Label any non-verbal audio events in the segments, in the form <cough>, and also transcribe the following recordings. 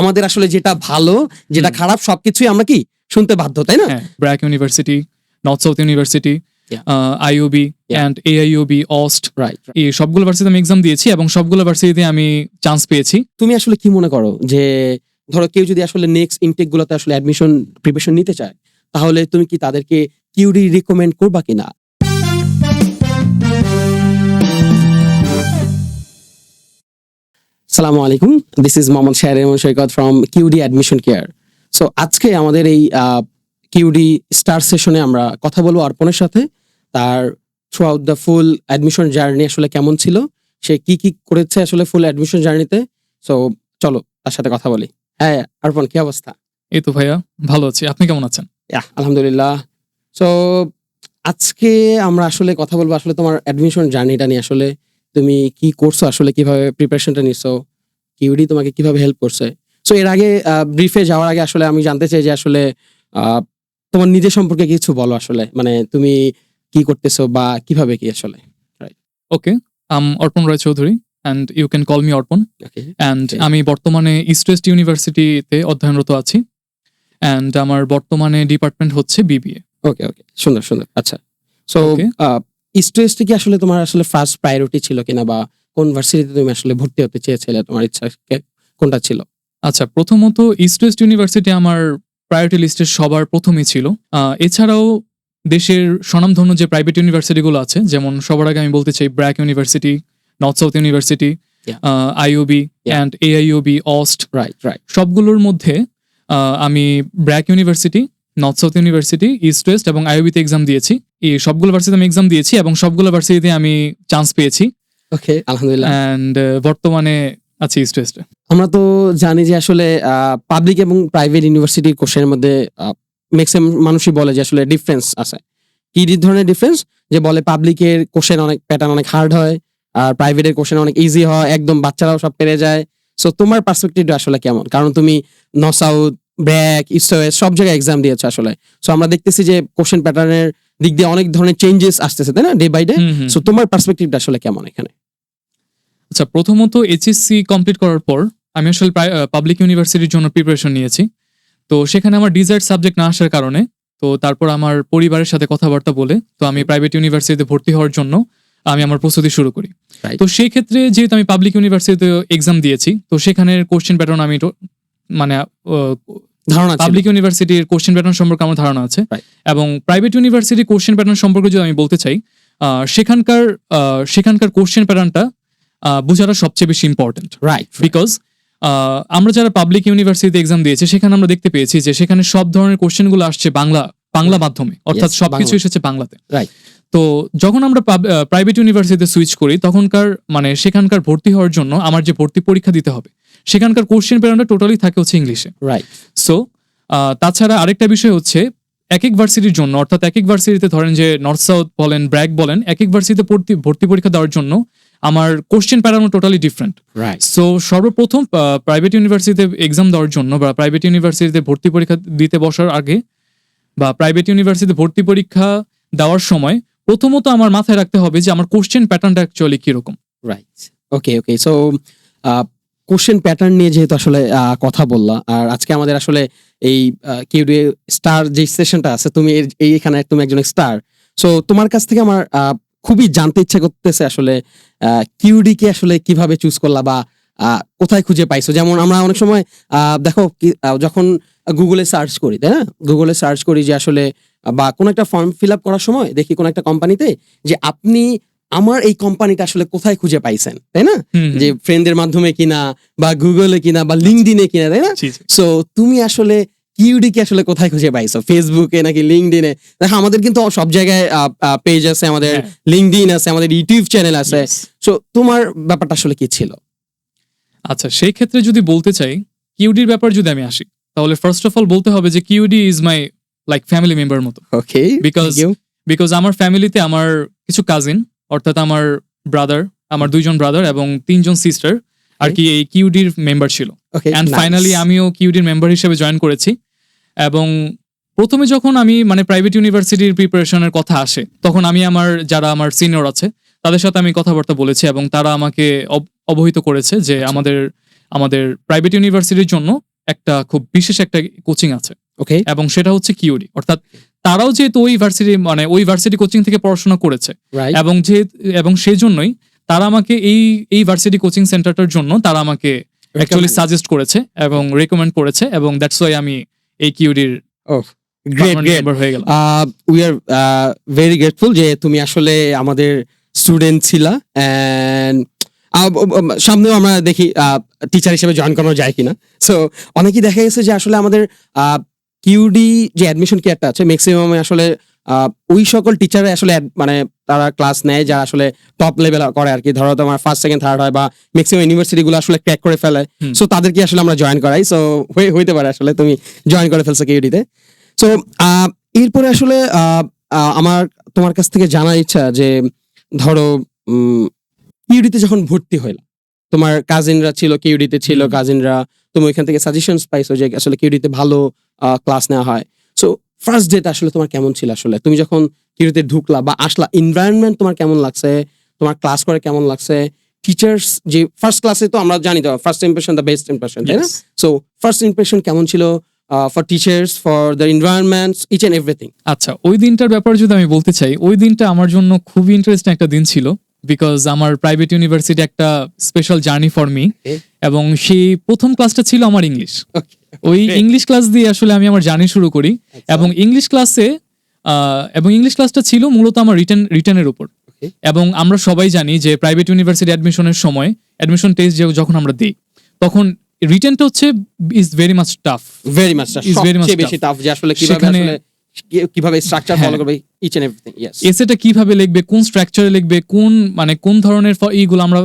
আমাদের আসলে যেটা ভালো যেটা খারাপ সবকিছুই আমরা কি শুনতে বাধ্য তাই না? BRAC University North South University. IOB. And AIOB AUST right এই সবগুলো ভার্সিটিতে আমি এক্সাম দিয়েছি এবং সবগুলো ভার্সিটিতে আমি চান্স পেয়েছি। তুমি আসলে কি মনে করো যে ধরো কেউ যদি আসলে নেক্সট ইনটেক গুলোতে আসলে অ্যাডমিশন প্রিপারেশন নিতে চায় তাহলে তুমি কি তাদেরকে কিউডি রিকমেন্ড করবা কিনা? সালামু আলাইকুম। This is Mohammad Shahar Rahman Saikat from QD admission care so আজকে আমাদের এই কিউডি স্টার সেশনে আমরা কথা বলব অর্পণের সাথে। তার throughout the full admission journey আসলে কেমন ছিল? সে কি কি করেছে আসলে ফুল অ্যাডমিশন জার্নিতে সো চলো তার সাথে কথা বলি। হ্যাঁ অর্পণ কি অবস্থা? এই তো ভাইয়া ভালো আছি। আপনি কেমন আছেন? আলহামদুলিল্লাহ। সো আজকে আমরা আসলে কথা বলব আসলে তোমার অ্যাডমিশন জার্নিটা নিয়ে আসলে। তুমি কি করছ? আসলে কীভাবে প্রিপারেশনটা নিছো? কিউডি তোমাকে কীভাবে হেল্প করছে? সো এর আগে ব্রিফে যাওয়ার আগে আসলে আমি জানতে চাই যে আসলে তোমার নিজের সম্পর্কে কিছু বলো আসলে। মানে তুমি কি করতেছো বা কীভাবে কি আসলে? Okay um Arpan Roy Chowdhury and you can call me Arpan and আমি বর্তমানে ইস্ট ওয়েস্ট ইউনিভার্সিটিতে অধ্যয়নরত আছি। অ্যান্ড আমার বর্তমানে ডিপার্টমেন্ট হচ্ছে বিবিএ ওকে ওকে সুন্দর সুন্দর। আচ্ছা। So Okay. কি আসলে তোমার আসলে ফার্স্ট প্রায়োরিটি ছিল কিনা বা কোন ভার্সিটিতে তুমি আসলে ভর্তি হতে চেয়েছিলে? তোমার ইচ্ছা কোনটা ছিল? আচ্ছা প্রথমত ইস্ট ওয়েস্ট ইউনিভার্সিটি আমার প্রায়োরিটি লিস্টের সবার প্রথমই ছিল। এছাড়াও দেশের স্বনামধন্য যে প্রাইভেট ইউনিভার্সিটিগুলো আছে যেমন সবার আগে আমি বলতে চাই BRAC University North South University IOB and AIOB AUST right right সবগুলোর মধ্যে আমি BRAC University North South University East West এবং আইওবিতে এক্সাম দিয়েছি। এই সবগুলো ভার্সিটিতে আমি এক্সাম দিয়েছি এবং সবগুলো ভার্সিটিতে আমি চান্স পেয়েছি। ওকে আলহামদুলিল্লাহ। অ্যান্ড বর্তমানে আছি ইস্ট ওয়েস্টে আমরা তো জানি যে আসলে পাবলিক এবং প্রাইভেট ইউনিভার্সিটি কোশ্চেনের মধ্যে ম্যাক্সিমাম মানুষই বলে যে আসলে ডিফারেন্স আছে। কি ধরনের ডিফারেন্স যে বলে পাবলিকের কোশ্চেন অনেক প্যাটার্ন অনেক হার্ড হয় আর প্রাইভেটের কোশ্চেন অনেক ইজি হয় একদম বাচ্চারাও সব পেরে যায়। সো তোমার পার্সপেক্টিভটা আসলে কেমন? কারণ তুমি নর্থ সাউথ ব্র্যাক ওয়েস্ট সব জায়গায় এক্সাম দিয়েছে আসলে। সো আমরা দেখতেছি যে কোশ্চেন প্যাটার্নের দিক দিয়ে অনেক ধরনের চেঞ্জেস আসতেছে তাই না? Day by day. সো তোমার পার্সপেক্টিভটা আসলে কেমন এখানে? আচ্ছা প্রথমত এইচএসসি কমপ্লিট করার পর আমি আসলে পাবলিক ইউনিভার্সিটির জন্য প্রিপারেশন নিয়েছি। তো সেখানে আমার ডিজায়ার সাবজেক্ট না আসার কারণে তো তারপর আমার পরিবারের সাথে কথাবার্তা বলে তো আমি প্রাইভেট ইউনিভার্সিটিতে ভর্তি হওয়ার জন্য আমি আমার প্রস্তুতি শুরু করি। তো সেই ক্ষেত্রে যেহেতু আমি পাবলিক ইউনিভার্সিটিতে এক্সাম দিয়েছি তো সেখানের কোশ্চেন প্যাটার্ন আমি মানে ধারণা পাবলিক ইউনিভার্সিটির কোশ্চেন প্যাটার্ন সম্পর্কে আমার ধারণা আছে। এবং প্রাইভেট ইউনিভার্সিটির কোশ্চেন প্যাটার্ন সম্পর্কে যদি আমি বলতে চাই সেখানকার সেখানকার কোশ্চেন প্যাটার্নটা বোঝাটা সবচেয়ে বেশি ইম্পর্টেন্ট রাইট বিকজ আমরা যারা পাবলিক ইউনিভার্সিটিতে এক্সাম দিয়েছি সেখানে আমরা দেখতে পেয়েছি যে সেখানে সব ধরনের কোশ্চেনগুলো আসছে বাংলা বাংলা মাধ্যমে। অর্থাৎ সবকিছু এসেছে বাংলাতে. তো যখন আমরা প্রাইভেট ইউনিভার্সিটিতে সুইচ করি তখনকার মানে সেখানকার ভর্তি হওয়ার জন্য আমার যে ভর্তি পরীক্ষা দিতে হবে সেখানকার কোশ্চেন প্যাটার্নটা টোটালি থাকে হচ্ছে ইংলিশে রাইট সো তাছাড়া আরেকটা বিষয় হচ্ছে এক এক ভার্সিটির জন্য অর্থাৎ এক এক ভার্সিটিতে ধরেন যে নর্থ সাউথ বলেন ব্র্যাক বলেন এক এক ভার্সিটিতে ভর্তি ভর্তি পরীক্ষা দেওয়ার জন্য আমার question pattern totally different right so সর্বপ্রথম প্রাইভেট ইউনিভার্সিটিতে এক্সাম দেওয়ার জন্য বা প্রাইভেট ইউনিভার্সিটিতে ভর্তি পরীক্ষা দিতে বসার আগে বা প্রাইভেট ইউনিভার্সিটিতে ভর্তি পরীক্ষা দেওয়ার সময় প্রথমত আমার মাথায় রাখতে হবে যে আমার কোশ্চেন প্যাটার্নটা অ্যাকচুয়ালি কীরকম। Right okay okay so question pattern নিয়ে যেহেতু আসলে কথা বললা আর আজকে আমাদের আসলে এই কিউডি স্টার যে সেশনটা আছে, তুমি এর- এই এখানে তুমি একজন স্টার সো তোমার কাছ থেকে আমার খুবই জানতে ইচ্ছে করতেছে আসলে কিউডি কে আসলে কীভাবে চুজ করলা বা কোথায় খুঁজে পাইছো? যেমন আমরা অনেক সময় দেখো যখন গুগলে সার্চ করি, তাই না? গুগলে সার্চ করি যে আসলে, বা কোনো একটা ফর্ম ফিল আপ করার সময় দেখি কোনো একটা কোম্পানিতে যে আপনি আমার এই কোম্পানিটা আসলে কোথায় খুঁজে পাইছেন তাই না। যে ফ্রেন্ডের মাধ্যমে কিনা বা গুগলে কিনা বা লিঙ্ক লিঙ্কডিনে কিনা তাই না। সো তুমি আসলে কিউডি কে আসলে কোথায় খুঁজে পাইছো ফেসবুকে নাকি লিঙ্কডিনে দেখো আমাদের কিন্তু সব জায়গায় পেজ আছে আমাদের হ্যাঁ। লিঙ্কডিন আছে আমাদের ইউটিউব চ্যানেল আছে. সো তোমার ব্যাপারটা আসলে কি ছিল আচ্ছা সেই ক্ষেত্রে যদি বলতে চাই কিউডির ব্যাপার যদি আমি আসি তাহলে ফার্স্ট অফ অল বলতে হবে যে QD is my like family member মতো ওকে Because বিকজ আমার ফ্যামিলিতে আমার কিছু কাজিন অর্থাৎ আমার ব্রাদার আমার দুইজন ব্রাদার এবং তিনজন সিস্টার আর কি এই কিউডির মেম্বার ছিল। অ্যান্ড ফাইনালি আমিও কিউডির মেম্বার হিসেবে জয়েন করেছি। এবং প্রথমে যখন আমি মানে প্রাইভেট ইউনিভার্সিটির প্রিপারেশনের কথা আসে তখন আমি আমার যারা আমার সিনিয়র আছে তাদের সাথে আমি কথাবার্তা বলেছি এবং তারা আমাকে অব- অবহিত করেছে যে আমাদের আমাদের প্রাইভেট ইউনিভার্সিটির জন্য একটা খুব বিশেষ একটা কোচিং আছে। ওকে এবং সেটা হচ্ছে কিউডি অর্থাৎ তারাও যেহেতু ওই ভার্সিটি মানে ওই ভার্সিটি কোচিং থেকে পড়াশোনা করেছে। এবং যে এবং সেই জন্যই তারা আমাকে এই এই ভার্সিটি কোচিং সেন্টারটার জন্য তারা আমাকে অ্যাকচুয়ালি সাজেস্ট করেছে এবং রেকমেন্ড করেছে এবং দ্যাটস ওয়াই আমি এই কিউডির গ্রেট গ্রেট হয়ে গেলাম। উই আর ভেরি গ্রেটফুল যে তুমি আসলে আমাদের স্টুডেন্ট ছিলা অ্যান্ড সামনেও আমরা দেখি টিচার হিসেবে জয়েন করানো যায় কিনা। সো অনেকেই দেখা গেছে যে আসলে আমাদের কিউডি যে অ্যাডমিশন কেয়ারটা আছে ম্যাক্সিমামে আসলে ওই সকল টিচারে আসলে মানে তারা ক্লাস নেয় যারা আসলে টপ লেভেল করে আর কি ধরো তোমার ফার্স্ট সেকেন্ড থার্ড হয় বা ম্যাক্সিমাম ইউনিভার্সিটি গুলো আসলে ক্র্যাক করে ফেলে। সো তাদেরকে আসলে আমরা জয়েন করাই। সো হইতে পারে আসলে তুমি জয়েন করে ফেলছো কিউডিতে সো এরপরে আসলে আমার তোমার কাছ থেকে জানার ইচ্ছা যে ধরো কিউডিতে যখন ভর্তি হইলা তোমার কাজিনরা ছিল কিউডিতে ছিল কাজিনরা তুমি ওইখান থেকে সাজেশনস পাইছো যে আসলে কিউডিতে ভালো ক্লাস নেওয়া হয়। সো ফার্স্ট ডেটা আসলে তোমার কেমন ছিল আসলে? তুমি যখন কিউডিতে ঢুকলা বা আসলা এনভায়রনমেন্ট তোমার কেমন লাগছে? তোমার ক্লাস করে কেমন লাগছে? টিচার্স যে ফার্স্ট ক্লাসে তো আমরা জানি তো first impression the best impression তাই না? সো ফার্স্ট ইম্প্রেশন কেমন ছিল for teachers for the environments each and everything আচ্ছা ওই দিনটার ব্যাপারে যদি আমি বলতে চাই ওই দিনটা আমার জন্য খুবই ইন্টারেস্টিং একটা দিন ছিল। বিকজ আমার প্রাইভেট ইউনিভার্সিটি একটা স্পেশাল জার্নি ফর মি এবং সেই প্রথম ক্লাসটা ছিল আমার ইংলিশ ওই ইংলিশ ক্লাস দিয়ে আসলে আমি আমার জার্নি শুরু করি। এবং ইংলিশ ক্লাসে এবং ইংলিশ ক্লাসটা ছিল মূলত আমার রিটেন রিটেনের উপর। এবং আমরা সবাই জানি যে প্রাইভেট ইউনিভার্সিটি অ্যাডমিশনের সময় অ্যাডমিশন টেস্ট যখন আমরা দিই তখন রিটেনটা হচ্ছে is very much tough very much Is very much সবচেয়ে বেশি টাফ যে আসলে কীভাবে আসলে কীভাবে স্ট্রাকচার হ্যাঁ। ফলো করবে ইচ এন্ড এভরিথিং ইয়েস এসেটা কীভাবে লিখবে কোন স্ট্রাকচারে লিখবে কোন মানে কোন ধরনের এইগুলো আমরা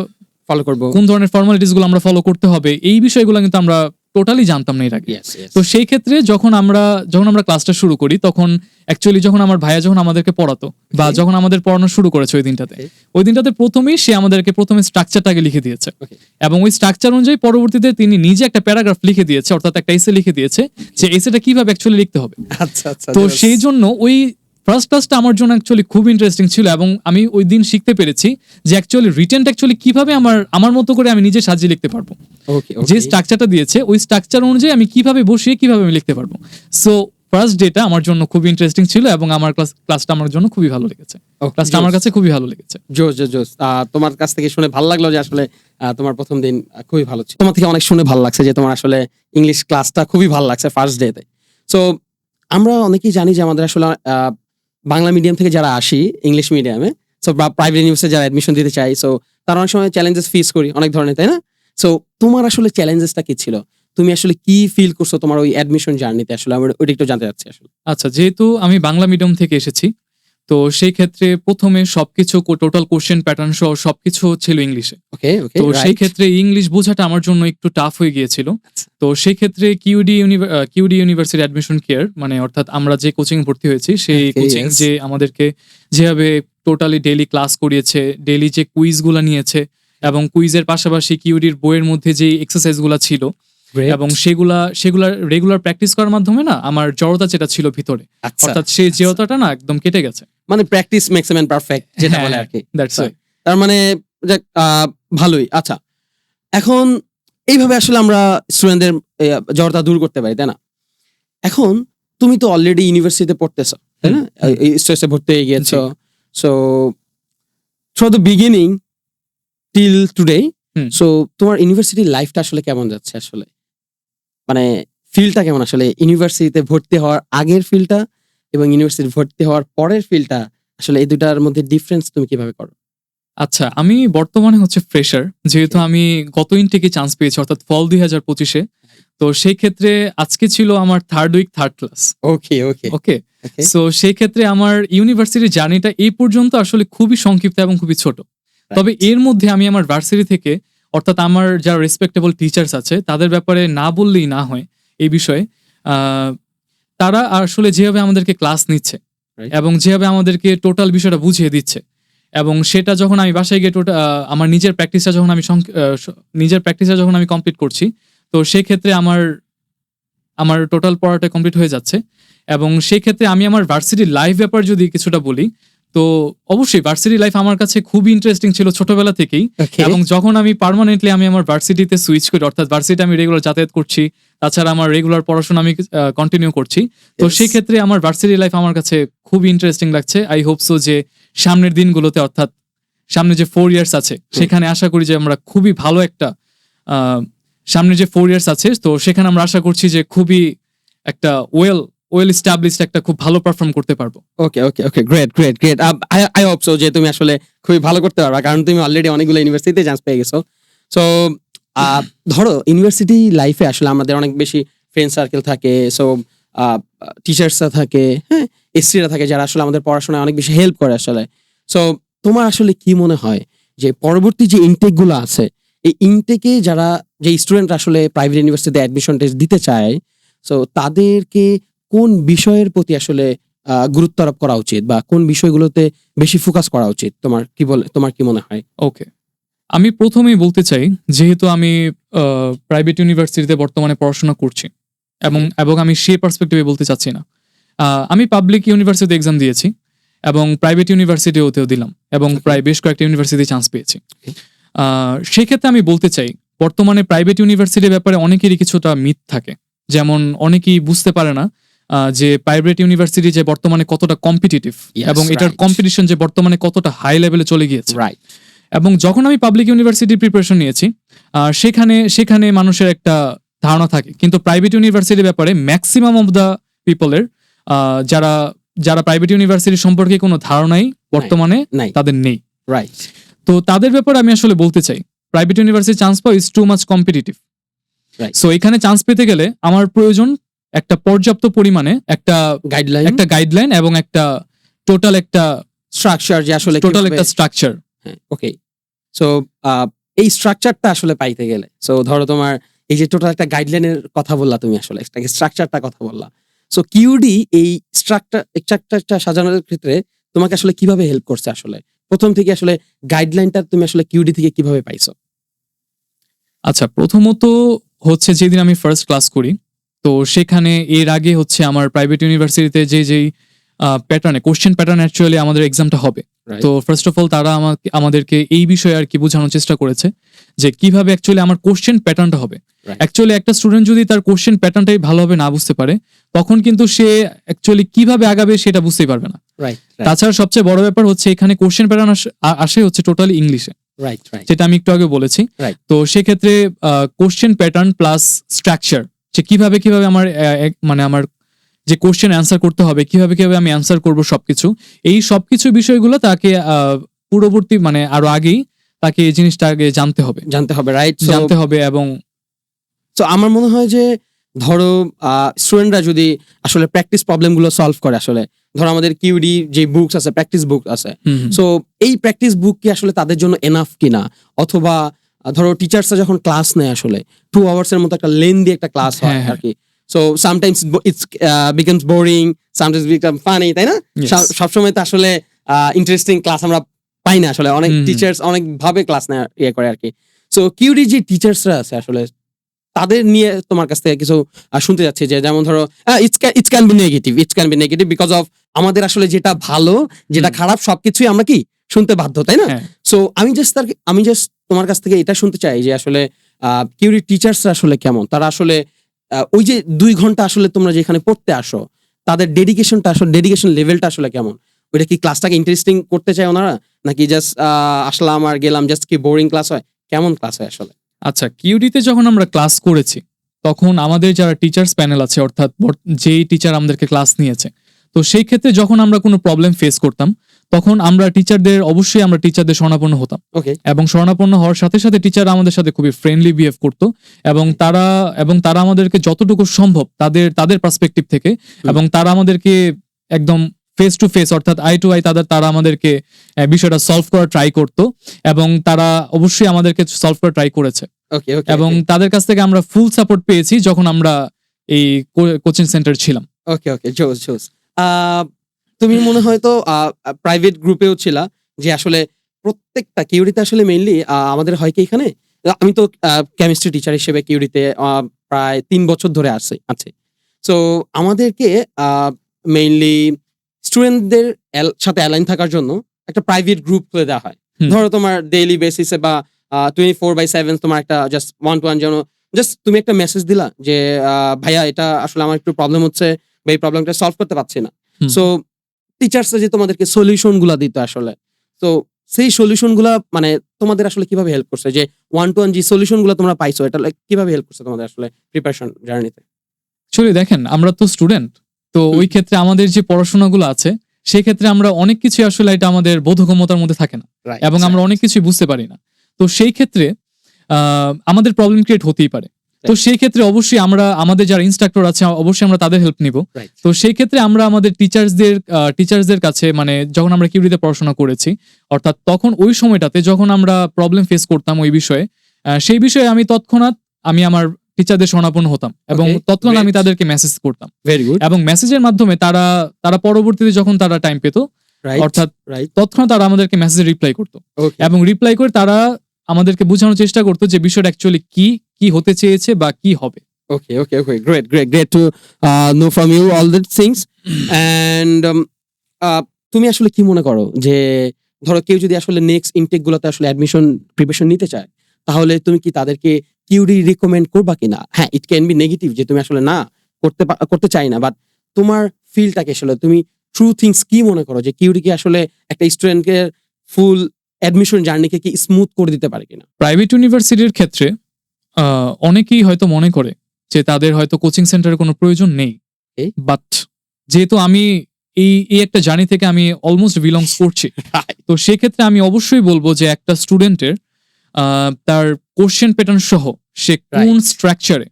ফলো করব কোন ধরনের ফর্মালিটিসগুলো আমরা ফলো করতে হবে এই বিষয়গুলো কিন্তু আমরা টোটালি জানতাম না এর আগে। তো সেই ক্ষেত্রে যখন আমরা যখন আমরা ক্লাসটা শুরু করি তখন অ্যাকচুয়ালি যখন আমার ভাইয়া যখন আমাদেরকে পড়াতো বা যখন আমাদের পড়ানো শুরু করেছে ওই দিনটাতে ওই দিনটাতে প্রথমেই সে আমাদেরকে প্রথমে স্ট্রাকচারটাকে লিখে দিয়েছে। এবং ওই স্ট্রাকচার অনুযায়ী পরবর্তীতে তিনি নিজে একটা প্যারাগ্রাফ লিখে দিয়েছে অর্থাৎ একটা এসে লিখে দিয়েছে যে এসেটা কীভাবে অ্যাকচুয়ালি লিখতে হবে। আচ্ছা আচ্ছা তো সেই জন্য ওই ফার্স্ট ক্লাসটা আমার জন্য অ্যাকচুয়ালি খুব ইন্টারেস্টিং ছিল এবং আমি ওই দিন শিখতে পেরেছি যে অ্যাকচুয়ালি রিটেনটা অ্যাকচুয়ালি কীভাবে আমার আমার মতো করে আমি নিজে সাজিয়ে লিখতে পারব। যে স্ট্রাকচারটা দিয়েছে ওই স্ট্রাকচার অনুযায়ী আমি কীভাবে বসিয়ে কীভাবে আমি লিখতে পারব। সো ফার্স্ট ডেটা আমার জন্য খুব ইন্টারেস্টিং ছিল এবং আমার ক্লাস ক্লাসটা আমার জন্য খুবই ভালো লেগেছে। ক্লাসটা আমার কাছে খুবই ভালো লেগেছে। জোস জোস জোস তোমার কাছ থেকে শুনে ভালো লাগল যে আসলে তোমার প্রথম দিন খুবই ভালো ছিল। তোমার থেকে অনেক শুনে ভালো লাগছে যে তোমার আসলে ইংলিশ ক্লাসটা খুবই ভালো লাগছে ফার্স্ট ডেতে সো আমরা অনেকেই জানি যে আমাদের আসলে বাংলা মিডিয়াম থেকে যারা আসি ইংলিশ মিডিয়ামে সো বা প্রাইভেট ইউনিভার্সিটি যারা অ্যাডমিশন দিতে চাই সো তারা অনেক সময় চ্যালেঞ্জেস ফেস করি, অনেক ধরনের, তাই না? সো তোমার আসলে চ্যালেঞ্জেসটা কি ছিল? তুমি আসলে কি ফিল করছ তোমার ওই অ্যাডমিশন জার্নিতে আসলে আমার ওইটা একটু জানতে চাচ্ছি আসলে। আচ্ছা যেহেতু আমি বাংলা মিডিয়াম থেকে এসেছি তো সেই ক্ষেত্রে প্রথমে সবকিছু টোটাল কোশ্চেন প্যাটার্ন সহ সবকিছু ছিল ইংলিশে ওকে ওকে তো সেই ক্ষেত্রে ইংলিশ বোঝাটা আমার জন্য একটু টাফ হয়ে গিয়েছিল। আচ্ছা। তো সেই ক্ষেত্রে QD QD university admission care মানে অর্থাৎ আমরা যে কোচিং ভর্তি হয়েছি সেই কোচিং যে আমাদেরকে যেভাবে টোটালি ডেলি ক্লাস করিয়েছে ডেলি যে কুইজগুলো নিয়েছে এবং কুইজের পাশাপাশি কিউডির বইয়ের মধ্যে যে এক্সারসাইজগুলো ছিল এবং সেগুলা সেগুলা রেগুলার প্র্যাকটিস করার মাধ্যমে না আমার জড়তা যেটা ছিল ভিতরে আচ্ছা অর্থাৎ সেই জড়তাটা না একদম কেটে গেছে। মানে প্র্যাকটিস ম্যাক্সিমাম পারফেক্ট যেটা হ্যাঁ, বলে আর কি। দ্যাটস। তার মানে ভালোই। আচ্ছা এখন এইভাবে আসলে আমরা স্টুডেন্টদের জ্বরটা দূর করতে পারি তাই না? এখন তুমি তো অলরেডি ইউনিভার্সিটিতে পড়তেছো তাই না? স্ট্রেসে ভর্তি হয়ে গিয়েছো। So through the beginning till today so তোমার ইউনিভার্সিটি লাইফটা আসলে কেমন যাচ্ছে আসলে? মানে ফিলটা কেমন আসলে? ইউনিভার্সিটিতে ভর্তি হওয়ার আগের ফিলটা এবং ইউনিভার্সিটি ভর্তি হওয়ার পরের ফিলটা আসলে এই দুটার মধ্যে ডিফারেন্স তুমি কীভাবে করো? আচ্ছা আমি বর্তমানে হচ্ছে ফ্রেশার যেহেতু আমি গত ইনটেকে চান্স পেয়েছি অর্থাৎ ফল দুই হাজার পঁচিশে তো সেই ক্ষেত্রে আজকে ছিল আমার third week third class okay okay okay so সেই ক্ষেত্রে আমার ইউনিভার্সিটির জার্নিটা এই পর্যন্ত আসলে খুবই সংক্ষিপ্ত এবং খুবই ছোট। তবে এর মধ্যে আমি আমার ভার্সিটি থেকে অর্থাৎ আমার যারা রেসপেক্টেবল টিচার্স আছে তাদের ব্যাপারে না বললেই না হয় এই বিষয়ে আহ, তারা আসলে যেভাবে আমাদেরকে ক্লাস নিচ্ছে এবং যেভাবে আমাদেরকে টোটাল বিষয়টা বুঝিয়ে দিচ্ছে এবং সেটা যখন আমি বাসায় গিয়ে টোটাল আমার নিজের প্র্যাকটিসটা যখন আমি নিজের প্র্যাকটিসটা যখন আমি কমপ্লিট করছি তো সেই ক্ষেত্রে আমার আমার টোটাল পড়াটা কমপ্লিট হয়ে যাচ্ছে এবং সেই ক্ষেত্রে আমি আমার ভার্সিটির লাইফ ব্যাপার যদি কিছুটা বলি তো অবশ্যই ভার্সিটি লাইফ আমার কাছে খুবই ইন্টারেস্টিং ছিল ছোটবেলা থেকেই। এবং যখন আমি পার্মানেন্টলি আমি আমার ভার্সিটিতে সুইচ করি অর্থাৎ ভার্সিটি আমি রেগুলার যাতায়াত করছি তাছাড়া আমার রেগুলার পড়াশোনা আমি কন্টিনিউ করছি। তো. সেই ক্ষেত্রে আমার ভার্সিটি লাইফ আমার কাছে খুবই ইন্টারেস্টিং লাগছে। আই হোপ সো যে সামনের দিনগুলোতে অর্থাৎ সামনে যে ফোর ইয়ার্স আছে সেখানে আশা করি যে আমরা খুবই ভালো একটা সামনে যে ফোর ইয়ার্স আছে তো সেখানে আমরা আশা করছি যে খুবই একটা ওয়েল ওয়েল স্টাবলিশড একটা খুব ভালো পারফর্ম করতে পারব। Okay okay okay great great great I hope so যে তুমি আসলে খুবই ভালো করতে পারবা, কারণ তুমি অলরেডি অনেকগুলো ইউনিভার্সিটিতে চান্স পেয়ে গেছো। সো ধরো ইউনিভার্সিটি লাইফে আসলে আমাদের অনেক বেশি ফ্রেন্ড সার্কেল থাকে সো টিচার্সরা থাকে হ্যাঁ এসটিরা থাকে যারা আসলে আমাদের পড়াশোনায় অনেক বেশি হেল্প করে আসলে। সো তোমার আসলে কি মনে হয় যে পরবর্তী যে ইনটেকগুলো আছে, এই ইনটেকে যারা, যে স্টুডেন্ট আসলে প্রাইভেট ইউনিভার্সিটিতে অ্যাডমিশন টেস্ট দিতে চায় সো তাদেরকে কোন বিষয়ের প্রতি আসলে গুরুত্ব আরোপ করা উচিত বা কোন বিষয়গুলোতে বেশি ফোকাস করা উচিত? তোমার কি বলে তোমার কি মনে হয়? ওকে আমি প্রথমেই বলতে চাই যেহেতু আমি প্রাইভেট ইউনিভার্সিটিতে বর্তমানে পড়াশোনা করছি এবং এবং আমি সে পার্সপেক্টিভে বলতে চাচ্ছি না। আমি পাবলিক ইউনিভার্সিটিতে এক্সাম দিয়েছি এবং প্রাইভেট ইউনিভার্সিটিওতেও দিলাম এবং প্রায় বেশ কয়েকটা ইউনিভার্সিটি চান্স পেয়েছি। সেক্ষেত্রে আমি বলতে চাই বর্তমানে প্রাইভেট ইউনিভার্সিটির ব্যাপারে অনেকেরই কিছুটা মিথ থাকে। যেমন অনেকেই বুঝতে পারে না যে প্রাইভেট ইউনিভার্সিটি যে বর্তমানে কতটা কম্পিটিটিভ এবং এটার কম্পিটিশন যে বর্তমানে কতটা হাই লেভেলে চলে গিয়েছে। রাইট এবং যখন আমি পাবলিক ইউনিভার্সিটির প্রিপারেশন নিয়েছি সেখানে সেখানে মানুষের একটা ধারণা থাকে। কিন্তু প্রাইভেট ইউনিভার্সিটির ব্যাপারে ম্যাক্সিমাম অফ দ্য পিপলের যারা যারা প্রাইভেট ইউনিভার্সিটি সম্পর্কে কোনো ধারণাই বর্তমানে তাদের নেই। রাইট তো তাদের ব্যাপারে আমি আসলে বলতে চাই প্রাইভেট ইউনিভার্সিটি চান্স পাওয়া is too much competitive. So এখানে চান্স পেতে গেলে আমার প্রয়োজন একটা পর্যাপ্ত পরিমাণে একটা গাইডলাইন একটা গাইডলাইন এবং একটা টোটাল একটা স্ট্রাকচার যে আসলে টোটাল একটা স্ট্রাকচার ওকে সো এই স্ট্রাকচারটা আসলে পাইতে গেলে সো ধরো তোমার এই যে টোটাল একটা গাইডলাইনের কথা বললা তুমি আসলে একটা স্ট্রাকচারটা কথা বললা। সো কিউডি এই স্ট্রাকচার স্ট্রাকচারটা সাজানোর ক্ষেত্রে তোমাকে আসলে কীভাবে হেল্প করছে আসলে? প্রথম থেকে আসলে গাইডলাইনটা তুমি আসলে কিউডি থেকে কীভাবে পাইছো? আচ্ছা প্রথমত হচ্ছে যেদিন আমি ফার্স্ট ক্লাস করি তো সেখানে এর আগে হচ্ছে আমার প্রাইভেট ইউনিভার্সিটিতে যে যেই প্যাটার্নে কোশ্চেন প্যাটার্ন অ্যাকচুয়ালি আমাদের এক্সামটা হবে। তো ফার্স্ট অফ অল তারা আমাকে আমাদেরকে এই বিষয়ে আর কি বোঝানোর চেষ্টা করেছে যে কীভাবে অ্যাকচুয়ালি আমার কোশ্চেন প্যাটার্নটা হবে. অ্যাকচুয়ালি একটা স্টুডেন্ট যদি তার কোশ্চেন প্যাটার্নটাই ভালোভাবে না বুঝতে পারে তখন কিন্তু সে অ্যাকচুয়ালি কীভাবে আগাবে সেটা বুঝতেই পারবে না। তাছাড়া সবচেয়ে বড় ব্যাপার হচ্ছে এখানে কোশ্চেন প্যাটার্ন আসে হচ্ছে টোটালি ইংলিশে যেটা আমি একটু আগে বলেছি। তো সেক্ষেত্রে কোশ্চেন প্যাটার্ন প্লাস স্ট্রাকচার যে কীভাবে কীভাবে আমার মানে আমার যে কোশ্চেন অ্যান্সার করতে হবে কীভাবে কীভাবে আমি অ্যান্সার করব সবকিছু এই সবকিছু বিষয়গুলো তাকে পূর্ববর্তী মানে আরও আগেই তাকে এই জিনিসটা আগে জানতে হবে। জানতে হবে রাইট জানতে হবে এবং তো আমার মনে হয় যে ধরো স্টুডেন্টরা যদি আসলে প্র্যাকটিস প্রবলেমগুলো সলভ করে আসলে ধরো আমাদের কিউডি যে বুকস আছে প্র্যাকটিস বুক আছে সো এই প্র্যাকটিস বুক কি আসলে তাদের জন্য এনাফ কিনা? অথবা ধরো টিচার্সরা যখন ক্লাস নেয় আসলে টু আওয়ার্স এর মতো একটা লেন্দি একটা ক্লাস হয়। আর কি so sometimes it's becomes boring sometimes become funny তাই না? সবসময় তো আসলে ইন্টারেস্টিং ক্লাস আমরা পাই না আসলে। অনেক। টিচার্স অনেক ভাবে ক্লাস নেয় ইয়ে করে আর কি সো কিউডি যে টিচার্সরা আছে আসলে তাদের নিয়ে তোমার কাছ থেকে কিছু শুনতে যাচ্ছি যে যেমন ধরো it's it's can be negative it's can be negative because of আমাদের আসলে যেটা ভালো যেটা খারাপ সবকিছুই আমরা কি? শুনতে বাধ্য তাই না? হ্যাঁ। সো আমি জাস্ট তার আমি জাস্ট তোমার কাছ থেকে এটা শুনতে চাই যে আসলে কিউরি টিচার্সরা আসলে কেমন? তারা আসলে ওই যে দুই ঘণ্টা আসলে তোমরা যেখানে পড়তে আসো তাদের ডেডিকেশনটা আসলে ডেডিকেশন লেভেলটা আসলে কেমন? ওইটা কি ক্লাসটাকে ইন্টারেস্টিং করতে চায় ওনারা? নাকি জাস্ট আসলাম আর গেলাম জাস্ট কি বোরিং ক্লাস হয়? কেমন ক্লাস হয় আসলে? আচ্ছা কিউডিতে যখন আমরা ক্লাস করেছি তখন আমাদের যারা টিচার্স প্যানেল আছে অর্থাৎ যেই টিচার আমাদেরকে ক্লাস নিয়েছে তো সেই ক্ষেত্রে যখন আমরা কোনো প্রবলেম ফেস করতাম তখন আমরা টিচারদের অবশ্যই আমরা টিচারদের শরণাপন্ন হতাম। ওকে এবং শরণাপন্ন হওয়ার সাথে সাথে টিচার আমাদের সাথে খুবই ফ্রেন্ডলি বিহেভ করতো। এবং তারা এবং তারা আমাদেরকে যতটুকু সম্ভব তাদের তাদের পার্সপেক্টিভ থেকে এবং তারা আমাদেরকে একদম ফেস টু ফেস অর্থাৎ আই টু আই তাদের তারা আমাদেরকে বিষয়টা সলভ করার ট্রাই করতো। এবং তারা অবশ্যই আমাদেরকে সলভ করার ট্রাই করেছে। এবং তাদের কাছ থেকে আমরা ফুল সাপোর্ট পেয়েছি যখন আমরা এই কোচিং সেন্টার ছিলাম। ওকে ওকে জোস জোস তুমি মনে হয় তো প্রাইভেট গ্রুপেও ছিলা যে আসলে প্রত্যেকটা কিউরিতে আসলে মেইনলি আমাদের হয় কি এখানে? আমি তো কেমিস্ট্রি টিচার হিসেবে কিউরিতে প্রায় তিন বছর ধরে আছে আছে। সো আমাদেরকে মেইনলি স্টুডেন্টদের সাথে অ্যালাইন থাকার জন্য একটা প্রাইভেট গ্রুপ খুলে দেওয়া হয়। ধরো তোমার ডেইলি বেসিসে বা টোয়েন্টি ফোর বাই সেভেন তোমার একটা জাস্ট ওয়ান টু ওয়ান যেন জাস্ট তুমি একটা মেসেজ দিলা যে ভাইয়া এটা আসলে আমার একটু প্রবলেম হচ্ছে বা এই প্রবলেমটা সলভ করতে পারছি না। সো টিচার্স যে তোমাদেরকে সলিউশনগুলা দিত আসলে। তো সেই সলিউশনগুলা মানে তোমাদের আসলে কীভাবে হেল্প করছে? যে ওয়ান টু ওয়ান যে সলিউশনগুলো তোমরা পাইছো এটা কীভাবে হেল্প করছে তোমাদের আসলে প্রিপারেশন জার্নিতে চলে দেখেন আমরা তো স্টুডেন্ট তো ওই ক্ষেত্রে আমাদের যে পড়াশোনাগুলো আছে সেই ক্ষেত্রে আমরা অনেক কিছু আসলে এটা আমাদের বোধগম্যতার মধ্যে থাকে না। এবং আমরা অনেক কিছুই বুঝতে পারি না। তো সেই ক্ষেত্রে আমাদের প্রবলেম ক্রিয়েট হতেই পারে। তো সেই ক্ষেত্রে অবশ্যই আমরা আমাদের যারা ইনস্ট্রাক্টর আছে অবশ্যই আমরা তাদের হেল্প নিব। তো সেই ক্ষেত্রে আমরা আমাদের টিচার্সদের টিচার্সদের কাছে মানে যখন আমরা কিউরিতে পড়াশোনা করেছি অর্থাৎ তখন ওই সময়টাতে যখন আমরা প্রবলেম ফেস করতাম ওই বিষয়ে সেই বিষয়ে আমি তৎক্ষণাৎ আমি আমার টিচারদের শরণাপন্ন হতাম এবং তৎক্ষণাৎ আমি তাদেরকে মেসেজ করতাম। ভেরি গুড এবং মেসেজের মাধ্যমে তারা তারা পরবর্তীতে যখন তারা টাইম পেত অর্থাৎ তৎক্ষণাৎ তারা আমাদেরকে মেসেজে রিপ্লাই করতো। এবং রিপ্লাই করে তারা আমাদেরকে বোঝানোর চেষ্টা করতো যে বিষয়টা অ্যাকচুয়ালি কি কি হতে চেয়েছে বা কি হবে Okay, okay, okay. Great, great, great to uh, know from you all the things. <clears throat> And um, uh, তুমি আসলে কি মনে করো যে ধরো কেউ যদি আসলে নেক্সট ইনটেক গুলোতে আসলে অ্যাডমিশন প্রিপারেশন নিতে চায় তাহলে তুমি কি তাদেরকে কিউডি রিকমেন্ড করবা কিনা হ্যাঁ ইট ক্যান বি নেগেটিভ যে তুমি আসলে না করতে করতে চাই না বাট তোমার ফিলটাকে আসলে তুমি ট্রু থিংস কি মনে করো যে কিউডি কি আসলে একটা স্টুডেন্টকে ফুল অ্যাডমিশন জার্নিকে কি স্মুথ করে দিতে পারে কিনা প্রাইভেট ইউনিভার্সিটির ক্ষেত্রে অনেকেই হয়তো মনে করে যে তাদের হয়তো কোচিং সেন্টারের কোনো প্রয়োজন নেই. বাট যেহেতু আমি এই এই একটা জার্নি থেকে আমি অলমোস্ট বিলংস করছি <laughs> তো সেক্ষেত্রে আমি অবশ্যই বলব যে একটা স্টুডেন্টের তার কোশ্চেন প্যাটার্ন সহ সে কোন স্ট্রাকচারে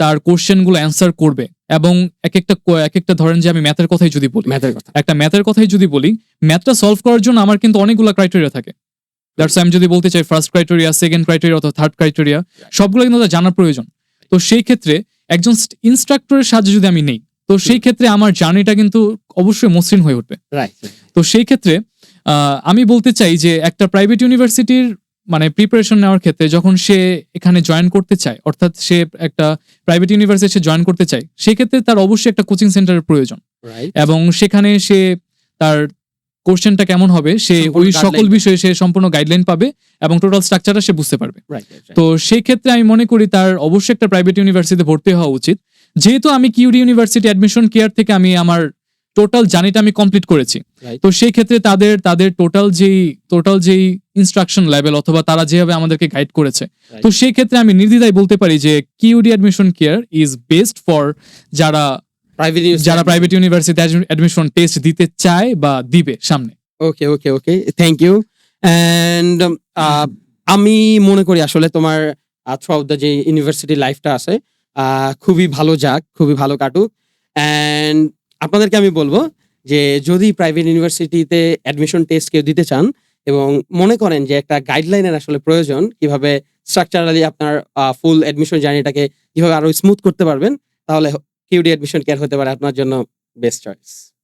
তার কোশ্চেনগুলো অ্যান্সার করবে এবং এক একটা এক একটা ধরেন যে আমি ম্যাথের কথাই যদি বলি ম্যাথের কথা। একটা ম্যাথের কথাই যদি বলি ম্যাথটা সলভ করার জন্য আমার কিন্তু অনেকগুলো ক্রাইটেরিয়া থাকে। দ্যাটস আমি যদি বলতে চাই ফার্স্ট ক্রাইটেরিয়া সেকেন্ড ক্রাইটেরিয়া অথবা থার্ড ক্রাইটেরিয়া সবগুলো কিন্তু জানার প্রয়োজন। তো সেই ক্ষেত্রে একজন ইনস্ট্রাক্টরের সাহায্যে যদি আমি নেই তো সেই ক্ষেত্রে আমার জার্নিটা কিন্তু অবশ্যই মসৃণ হয়ে উঠবে। তো সেই ক্ষেত্রে আমি বলতে চাই যে একটা প্রাইভেট ইউনিভার্সিটির মানে প্রিপারেশন নেওয়ার ক্ষেত্রে যখন সে এখানে জয়েন করতে চায় অর্থাৎ সে একটা প্রাইভেট ইউনিভার্সিটি সে জয়েন করতে চায় সেক্ষেত্রে তার অবশ্যই একটা কোচিং সেন্টারের প্রয়োজন। এবং সেখানে সে তার কোশ্চেনটা কেমন হবে সে ওই সকল বিষয়ে সে সম্পূর্ণ গাইডলাইন পাবে এবং টোটাল স্ট্রাকচারটা সে বুঝতে পারবে। তো সেই ক্ষেত্রে আমি মনে করি তার অবশ্যই একটা প্রাইভেট ইউনিভার্সিটিতে ভর্তি হওয়া উচিত। যেহেতু আমি কিউডি ইউনিভার্সিটি অ্যাডমিশন কেয়ার থেকে আমি আমার টোটাল জার্নিটা আমি কমপ্লিট করেছি। তো সেই ক্ষেত্রে তাদের তাদের টোটাল যেই টোটাল যেই ইনস্ট্রাকশন লেভেল অথবা তারা যেভাবে আমাদেরকে গাইড করেছে। তো সেই ক্ষেত্রে আমি নির্দ্বিধায় বলতে পারি যে QD admission care is best for যারা প্রাইভেট যারা প্রাইভেট ইউনিভার্সিটি অ্যাডমিশন টেস্ট দিতে চায় বা দিবে সামনে। Okay okay okay thank you and uh, আমি মনে করি আসলে তোমার থ্রু আউট দ্য যে ইউনিভার্সিটি লাইফটা আছে আহ, খুবই ভালো যাক খুবই ভালো কাটুক। অ্যান্ড আপনাদেরকে আমি বলব যে যদি প্রাইভেট ইউনিভার্সিটিতে অ্যাডমিশন টেস্ট কেউ দিতে চান এবং মনে করেন যে একটা গাইডলাইনের আসলে প্রয়োজন কীভাবে স্ট্রাকচারালি আপনার ফুল অ্যাডমিশন জার্নিটাকে কীভাবে আরও স্মুথ করতে পারবেন তাহলে কিউডি অ্যাডমিশন কেয়ার হতে পারে আপনার জন্য বেস্ট চয়েস।